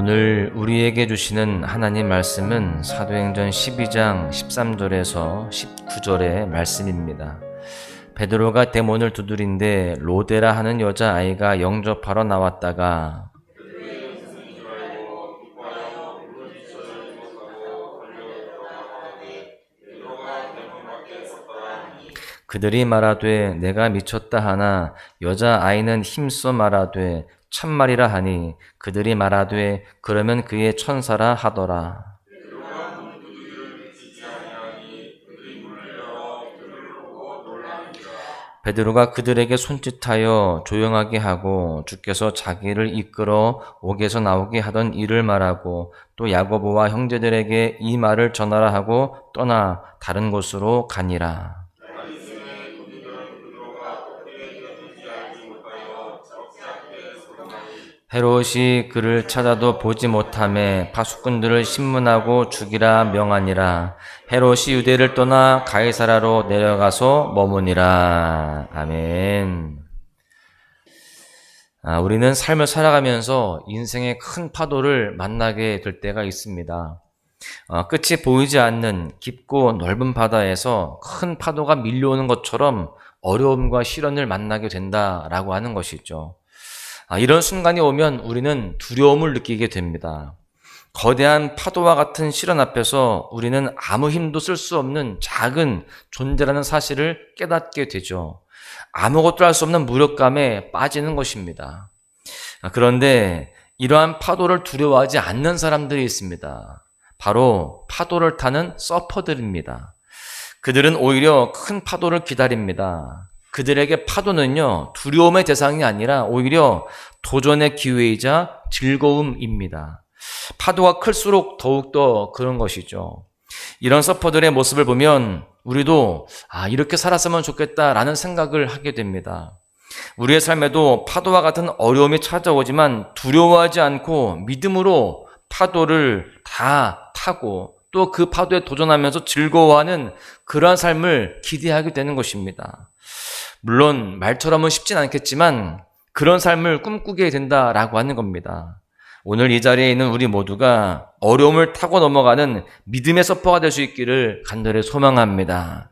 오늘 우리에게 주시는 하나님 말씀은 사도행전 12장 13절에서 19절의 말씀입니다. 베드로가 대문을 두드린데 로데라 하는 여자 아이가 영접하러 나왔다가 그들이 말하되 내가 미쳤다 하나 여자 아이는 힘써 말하되 천말이라 하니 그들이 말하되 그러면 그의 천사라 하더라. 베드로가 그들에게 손짓하여 조용하게 하고 주께서 자기를 이끌어 옥에서 나오게 하던 일을 말하고 또 야고보와 형제들에게 이 말을 전하라 하고 떠나 다른 곳으로 가니라. 헤롯이 그를 찾아도 보지 못함에 파수꾼들을 신문하고 죽이라 명하니라. 헤롯이 유대를 떠나 가이사라로 내려가서 머무니라. 아멘. 아, 우리는 삶을 살아가면서 인생의 큰 파도를 만나게 될 때가 있습니다. 어, 끝이 보이지 않는 깊고 넓은 바다에서 큰 파도가 밀려오는 것처럼 어려움과 시련을 만나게 된다라고 하는 것이죠. 아, 이런 순간이 오면 우리는 두려움을 느끼게 됩니다. 거대한 파도와 같은 시련 앞에서 우리는 아무 힘도 쓸 수 없는 작은 존재라는 사실을 깨닫게 되죠. 아무것도 할 수 없는 무력감에 빠지는 것입니다. 아, 그런데 이러한 파도를 두려워하지 않는 사람들이 있습니다. 바로 파도를 타는 서퍼들입니다. 그들은 오히려 큰 파도를 기다립니다. 그들에게 파도는요, 두려움의 대상이 아니라 오히려 도전의 기회이자 즐거움입니다. 파도가 클수록 더욱더 그런 것이죠. 이런 서퍼들의 모습을 보면 우리도 아, 이렇게 살았으면 좋겠다라는 생각을 하게 됩니다. 우리의 삶에도 파도와 같은 어려움이 찾아오지만 두려워하지 않고 믿음으로 파도를 다 타고 또 그 파도에 도전하면서 즐거워하는 그러한 삶을 기대하게 되는 것입니다. 물론 말처럼은 쉽진 않겠지만 그런 삶을 꿈꾸게 된다라고 하는 겁니다. 오늘 이 자리에 있는 우리 모두가 어려움을 타고 넘어가는 믿음의 서퍼가 될 수 있기를 간절히 소망합니다.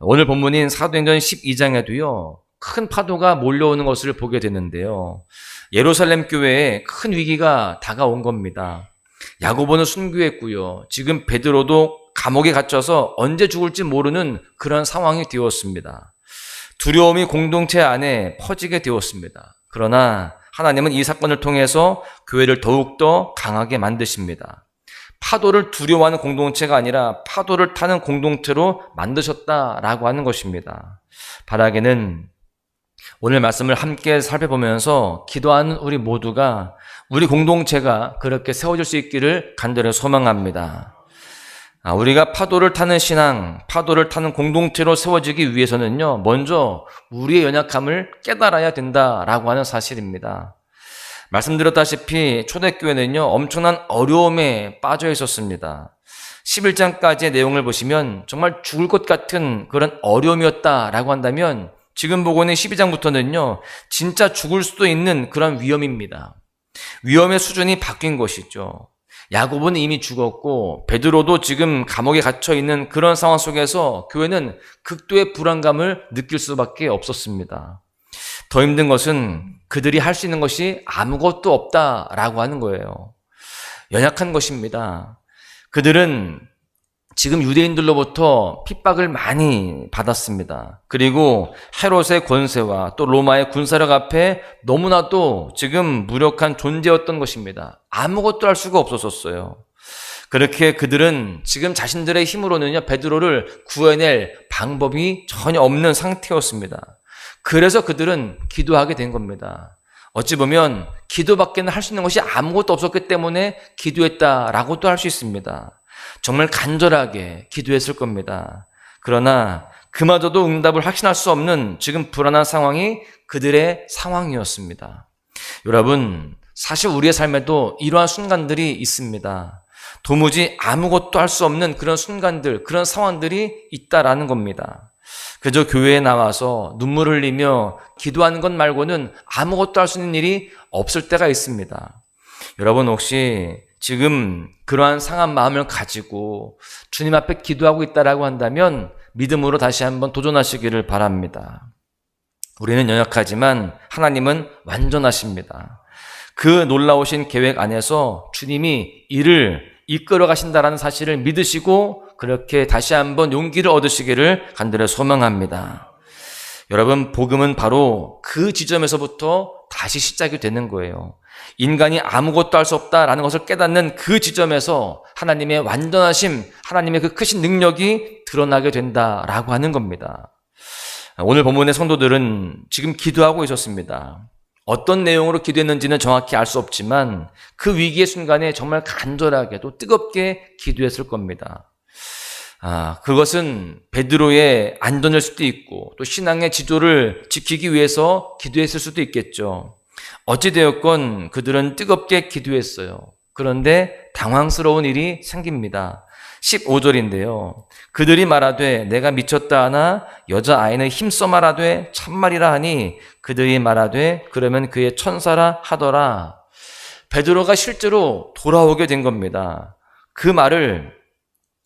오늘 본문인 사도행전 12장에도요, 큰 파도가 몰려오는 것을 보게 되는데요. 예루살렘 교회에 큰 위기가 다가온 겁니다. 야고보는 순교했고요. 지금 베드로도 감옥에 갇혀서 언제 죽을지 모르는 그런 상황이 되었습니다. 두려움이 공동체 안에 퍼지게 되었습니다. 그러나 하나님은 이 사건을 통해서 교회를 더욱더 강하게 만드십니다. 파도를 두려워하는 공동체가 아니라 파도를 타는 공동체로 만드셨다라고 하는 것입니다. 바라기는 오늘 말씀을 함께 살펴보면서 기도하는 우리 모두가 우리 공동체가 그렇게 세워질 수 있기를 간절히 소망합니다. 아, 우리가 파도를 타는 신앙, 파도를 타는 공동체로 세워지기 위해서는요, 먼저 우리의 연약함을 깨달아야 된다라고 하는 사실입니다. 말씀드렸다시피 초대교회는요, 엄청난 어려움에 빠져 있었습니다. 11장까지의 내용을 보시면 정말 죽을 것 같은 그런 어려움이었다라고 한다면 지금 보고 있는 12장부터는요, 진짜 죽을 수도 있는 그런 위험입니다. 위험의 수준이 바뀐 것이죠. 야곱은 이미 죽었고 베드로도 지금 감옥에 갇혀 있는 그런 상황 속에서 교회는 극도의 불안감을 느낄 수밖에 없었습니다. 더 힘든 것은 그들이 할 수 있는 것이 아무것도 없다라고 하는 거예요. 연약한 것입니다. 그들은 지금 유대인들로부터 핍박을 많이 받았습니다. 그리고 헤롯의 권세와 또 로마의 군사력 앞에 너무나도 지금 무력한 존재였던 것입니다. 아무것도 할 수가 없었었어요. 그렇게 그들은 지금 자신들의 힘으로는요, 베드로를 구해낼 방법이 전혀 없는 상태였습니다. 그래서 그들은 기도하게 된 겁니다. 어찌 보면 기도밖에는 할 수 있는 것이 아무것도 없었기 때문에 기도했다라고도 할 수 있습니다. 정말 간절하게 기도했을 겁니다. 그러나 그마저도 응답을 확신할 수 없는 지금 불안한 상황이 그들의 상황이었습니다. 여러분, 사실 우리의 삶에도 이러한 순간들이 있습니다. 도무지 아무것도 할 수 없는 그런 순간들, 그런 상황들이 있다라는 겁니다. 그저 교회에 나와서 눈물을 흘리며 기도하는 것 말고는 아무것도 할 수 있는 일이 없을 때가 있습니다. 여러분 혹시 지금 그러한 상한 마음을 가지고 주님 앞에 기도하고 있다라고 한다면 믿음으로 다시 한번 도전하시기를 바랍니다. 우리는 연약하지만 하나님은 완전하십니다. 그 놀라우신 계획 안에서 주님이 이를 이끌어 가신다라는 사실을 믿으시고 그렇게 다시 한번 용기를 얻으시기를 간절히 소망합니다. 여러분, 복음은 바로 그 지점에서부터 다시 시작이 되는 거예요. 인간이 아무것도 할 수 없다라는 것을 깨닫는 그 지점에서 하나님의 완전하심, 하나님의 그 크신 능력이 드러나게 된다라고 하는 겁니다. 오늘 본문의 성도들은 지금 기도하고 있었습니다. 어떤 내용으로 기도했는지는 정확히 알 수 없지만 그 위기의 순간에 정말 간절하게 또 뜨겁게 기도했을 겁니다. 아, 그것은 베드로의 안전일 수도 있고 또 신앙의 지도를 지키기 위해서 기도했을 수도 있겠죠. 어찌되었건 그들은 뜨겁게 기도했어요. 그런데 당황스러운 일이 생깁니다. 15절인데요. 그들이 말하되 내가 미쳤다 하나 여자아이는 힘써 말하되 참말이라 하니 그들이 말하되 그러면 그의 천사라 하더라. 베드로가 실제로 돌아오게 된 겁니다. 그 말을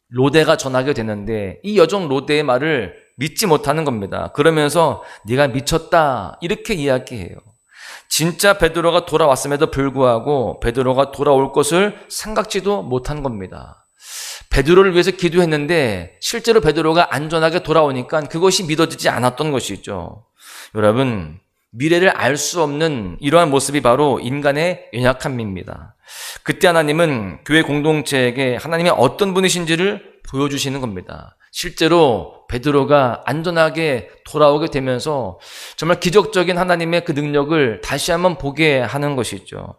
로데가 전하게 되는데 이 여종 로데의 말을 믿지 못하는 겁니다. 그러면서 네가 미쳤다 이렇게 이야기해요. 진짜 베드로가 돌아왔음에도 불구하고 베드로가 돌아올 것을 생각지도 못한 겁니다. 베드로를 위해서 기도했는데 실제로 베드로가 안전하게 돌아오니까 그것이 믿어지지 않았던 것이죠. 여러분, 미래를 알 수 없는 이러한 모습이 바로 인간의 연약함입니다. 그때 하나님은 교회 공동체에게 하나님의 어떤 분이신지를 보여주시는 겁니다. 실제로 베드로가 안전하게 돌아오게 되면서 정말 기적적인 하나님의 그 능력을 다시 한번 보게 하는 것이죠.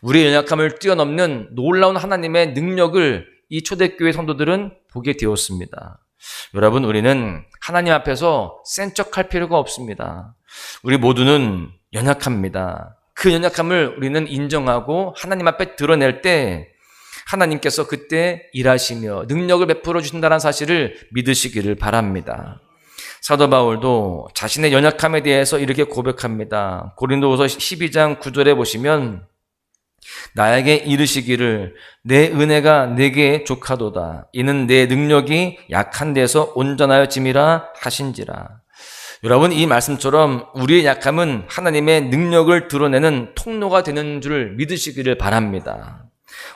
우리의 연약함을 뛰어넘는 놀라운 하나님의 능력을 이 초대교회 성도들은 보게 되었습니다. 여러분, 우리는 하나님 앞에서 센 척할 필요가 없습니다. 우리 모두는 연약합니다. 그 연약함을 우리는 인정하고 하나님 앞에 드러낼 때 하나님께서 그때 일하시며 능력을 베풀어 주신다는 사실을 믿으시기를 바랍니다. 사도 바울도 자신의 연약함에 대해서 이렇게 고백합니다. 고린도후서 12장 9절에 보시면 나에게 이르시기를 내 은혜가 내게 족하도다. 이는 내 능력이 약한 데서 온전하여 짐이라 하신지라. 여러분 이 말씀처럼 우리의 약함은 하나님의 능력을 드러내는 통로가 되는 줄 믿으시기를 바랍니다.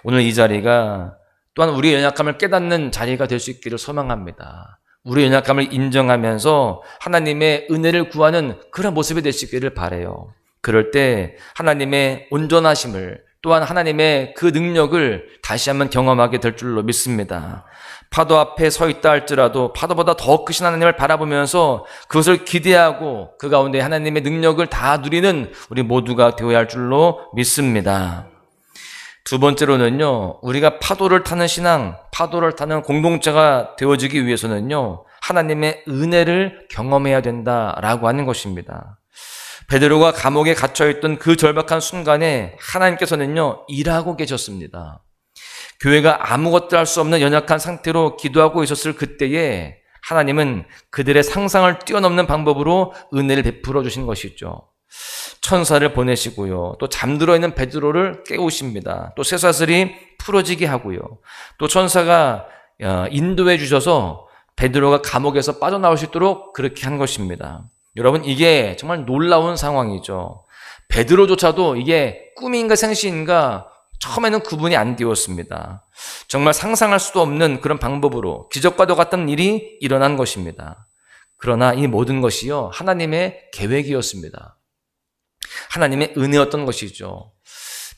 오늘 이 자리가 또한 우리의 연약함을 깨닫는 자리가 될 수 있기를 소망합니다. 우리의 연약함을 인정하면서 하나님의 은혜를 구하는 그런 모습이 되시기를 바래요. 그럴 때 하나님의 온전하심을 또한 하나님의 그 능력을 다시 한번 경험하게 될 줄로 믿습니다. 파도 앞에 서 있다 할지라도 파도보다 더 크신 하나님을 바라보면서 그것을 기대하고 그 가운데 하나님의 능력을 다 누리는 우리 모두가 되어야 할 줄로 믿습니다. 두 번째로는요, 우리가 파도를 타는 신앙, 파도를 타는 공동체가 되어지기 위해서는요, 하나님의 은혜를 경험해야 된다라고 하는 것입니다. 베드로가 감옥에 갇혀 있던 그 절박한 순간에 하나님께서는요, 일하고 계셨습니다. 교회가 아무것도 할 수 없는 연약한 상태로 기도하고 있었을 그때에 하나님은 그들의 상상을 뛰어넘는 방법으로 은혜를 베풀어 주신 것이죠. 천사를 보내시고요. 또 잠들어 있는 베드로를 깨우십니다. 또 쇠사슬이 풀어지게 하고요. 또 천사가 어, 인도해 주셔서 베드로가 감옥에서 빠져나올 수 있도록 그렇게 한 것입니다. 여러분 이게 정말 놀라운 상황이죠. 베드로조차도 이게 꿈인가 생시인가 처음에는 구분이 안 되었습니다. 정말 상상할 수도 없는 그런 방법으로 기적과도 같은 일이 일어난 것입니다. 그러나 이 모든 것이요 하나님의 계획이었습니다. 하나님의 은혜였던 것이죠.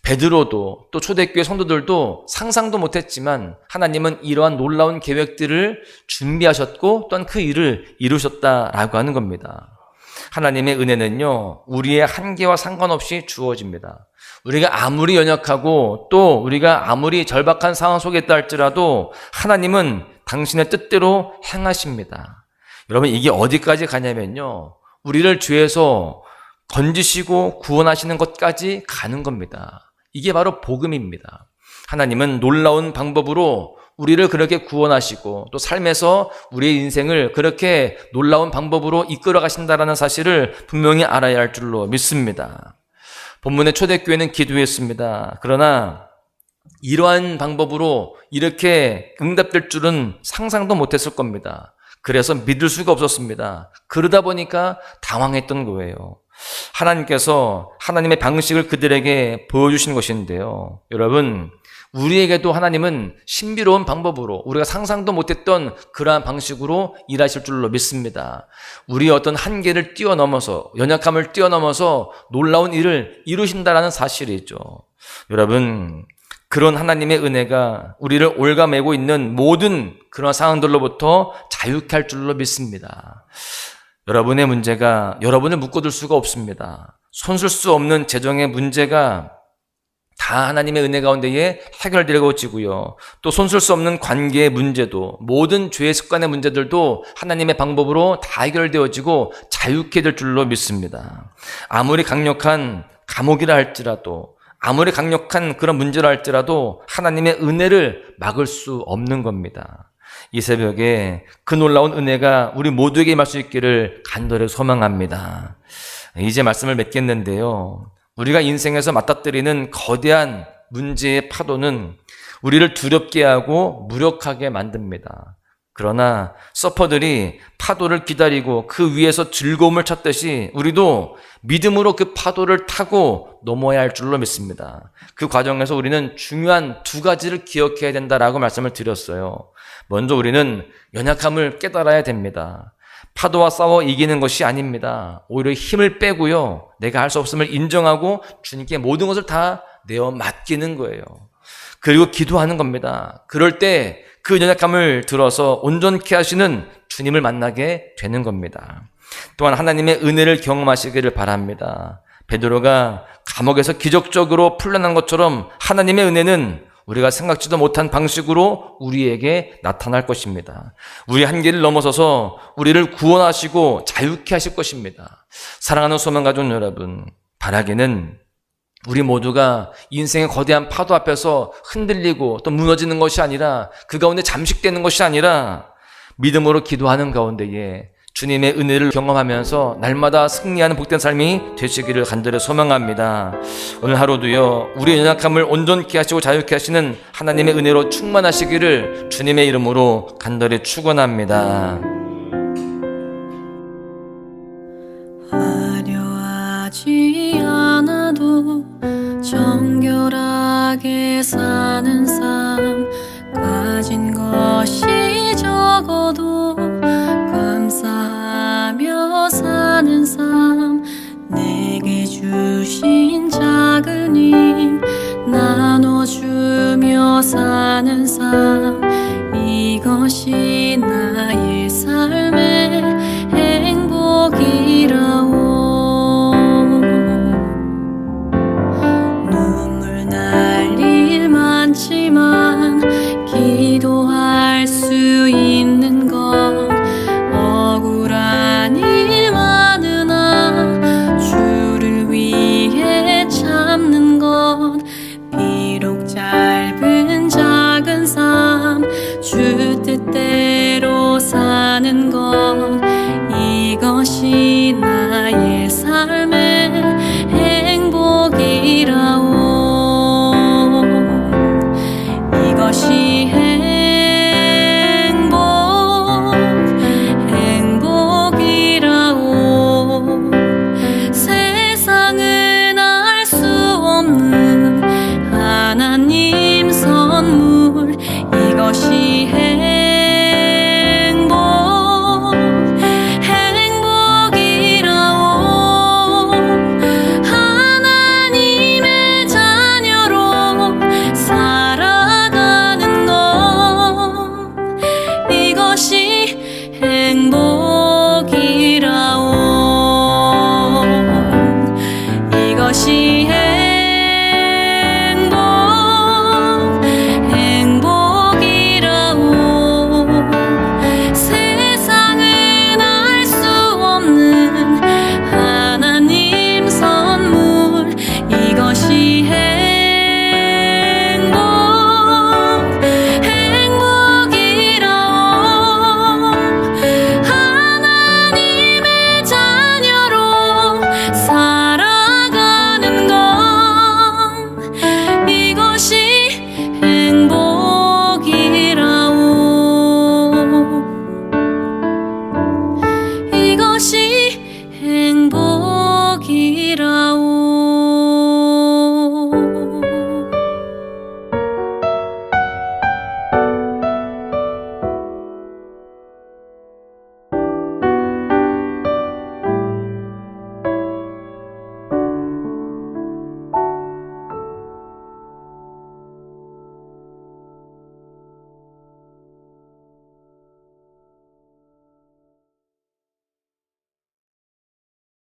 베드로도 또 초대교회 성도들도 상상도 못했지만 하나님은 이러한 놀라운 계획들을 준비하셨고 또한 그 일을 이루셨다라고 하는 겁니다. 하나님의 은혜는요, 우리의 한계와 상관없이 주어집니다. 우리가 아무리 연약하고 또 우리가 아무리 절박한 상황 속에 있다 할지라도 하나님은 당신의 뜻대로 행하십니다. 여러분, 이게 어디까지 가냐면요, 우리를 죄에서 건지시고 구원하시는 것까지 가는 겁니다. 이게 바로 복음입니다. 하나님은 놀라운 방법으로 우리를 그렇게 구원하시고 또 삶에서 우리의 인생을 그렇게 놀라운 방법으로 이끌어 가신다라는 사실을 분명히 알아야 할 줄로 믿습니다. 본문의 초대교회는 기도했습니다. 그러나 이러한 방법으로 이렇게 응답될 줄은 상상도 못했을 겁니다. 그래서 믿을 수가 없었습니다. 그러다 보니까 당황했던 거예요. 하나님께서 하나님의 방식을 그들에게 보여주신 것인데요. 여러분, 우리에게도 하나님은 신비로운 방법으로 우리가 상상도 못했던 그러한 방식으로 일하실 줄로 믿습니다. 우리의 어떤 한계를 뛰어넘어서 연약함을 뛰어넘어서 놀라운 일을 이루신다라는 사실이죠. 여러분, 그런 하나님의 은혜가 우리를 올가매고 있는 모든 그런 상황들로부터 자유케 할 줄로 믿습니다. 여러분의 문제가 여러분을 묶어둘 수가 없습니다. 손쓸 수 없는 재정의 문제가 다 하나님의 은혜 가운데에 해결되어지고요. 또 손쓸 수 없는 관계의 문제도 모든 죄의 습관의 문제들도 하나님의 방법으로 다 해결되어지고 자유케 될 줄로 믿습니다. 아무리 강력한 감옥이라 할지라도 아무리 강력한 그런 문제라 할지라도 하나님의 은혜를 막을 수 없는 겁니다. 이 새벽에 그 놀라운 은혜가 우리 모두에게 임할 수 있기를 간절히 소망합니다. 이제 말씀을 맺겠는데요. 우리가 인생에서 맞닥뜨리는 거대한 문제의 파도는 우리를 두렵게 하고 무력하게 만듭니다. 그러나 서퍼들이 파도를 기다리고 그 위에서 즐거움을 찾듯이 우리도 믿음으로 그 파도를 타고 넘어야 할 줄로 믿습니다. 그 과정에서 우리는 중요한 두 가지를 기억해야 된다라고 말씀을 드렸어요. 먼저 우리는 연약함을 깨달아야 됩니다. 파도와 싸워 이기는 것이 아닙니다. 오히려 힘을 빼고요. 내가 할 수 없음을 인정하고 주님께 모든 것을 다 내어 맡기는 거예요. 그리고 기도하는 겁니다. 그럴 때 그 연약함을 들어서 온전케 하시는 주님을 만나게 되는 겁니다. 또한 하나님의 은혜를 경험하시기를 바랍니다. 베드로가 감옥에서 기적적으로 풀려난 것처럼 하나님의 은혜는 우리가 생각지도 못한 방식으로 우리에게 나타날 것입니다. 우리 한계를 넘어서서 우리를 구원하시고 자유케 하실 것입니다. 사랑하는 소망 가족 여러분, 바라기는 우리 모두가 인생의 거대한 파도 앞에서 흔들리고 또 무너지는 것이 아니라 그 가운데 잠식되는 것이 아니라 믿음으로 기도하는 가운데에 주님의 은혜를 경험하면서 날마다 승리하는 복된 삶이 되시기를 간절히 소망합니다. 오늘 하루도요, 우리의 연약함을 온전케 하시고 자유케 하시는 하나님의 은혜로 충만하시기를 주님의 이름으로 간절히 축원합니다. 화려하지 않아도 정결하게 사는 사는 삶 이것이